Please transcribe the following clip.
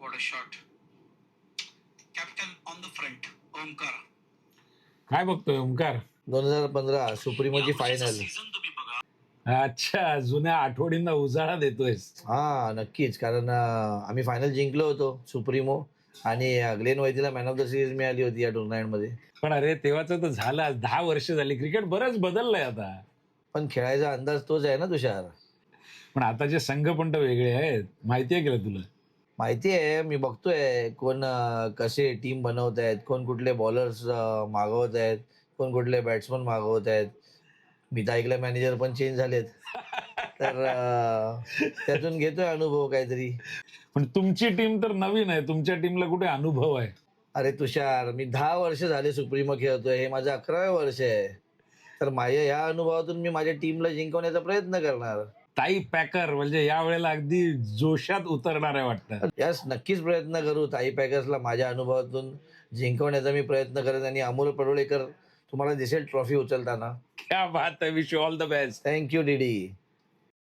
What a shot. Captain on the front, Omkar. काय बघतोय ओमकार दोन हजार पंधरा सुप्रीमोची फायनल सीझन तुम्ही बघा. अच्छा जुन्या आठवणींना उजाळा देतोयस. हा नक्कीच. कारण अं, आम्ही फायनल जिंकलो होतो सुप्रीमो. आणि ग्लेन वैदीला मॅन ऑफ द सिरीज मिळाली होती या टुर्नामेंटमध्ये पण अरे तेव्हाच तर झालं. आज दहा वर्ष झाली. क्रिकेट बरंच बदललंय आता. पण खेळायचा अंदाज तोच आहे ना तुषार? पण आताचे संघ पण तर वेगळे आहेत माहितीये का तुला? माहिती आहे मी बघतोय कोण कसे टीम बनवत आहेत कोण कुठले बॉलर्स मागवत आहेत कोण कुठले बॅट्समन मागवत आहेत. मी तर ऐकलं मॅनेजर पण चेंज झालेत. तर त्यातून घेतोय अनुभव काहीतरी. पण तुमची टीम तर नवीन आहे तुमच्या टीमला कुठे अनुभव आहे? अरे तुषार मी दहा वर्ष झाले सुप्रीमो खेळतोय हे माझं अकरावे वर्ष आहे. तर माझ्या ह्या अनुभवातून मी माझ्या टीमला जिंकवण्याचा प्रयत्न करणार. ताई पॅकर म्हणजे या वेळेला अगदी जोशात उतरणार आहे वाटतं. यास नक्कीच प्रयत्न करू ताई पॅकर्सला माझ्या अनुभवातून जिंकवण्याचा मी प्रयत्न करेन आणि अमोल पडोळेकर तुम्हाला दिसेल ट्रॉफी उचलताना. क्या बात आहे wish all the best thank you DD.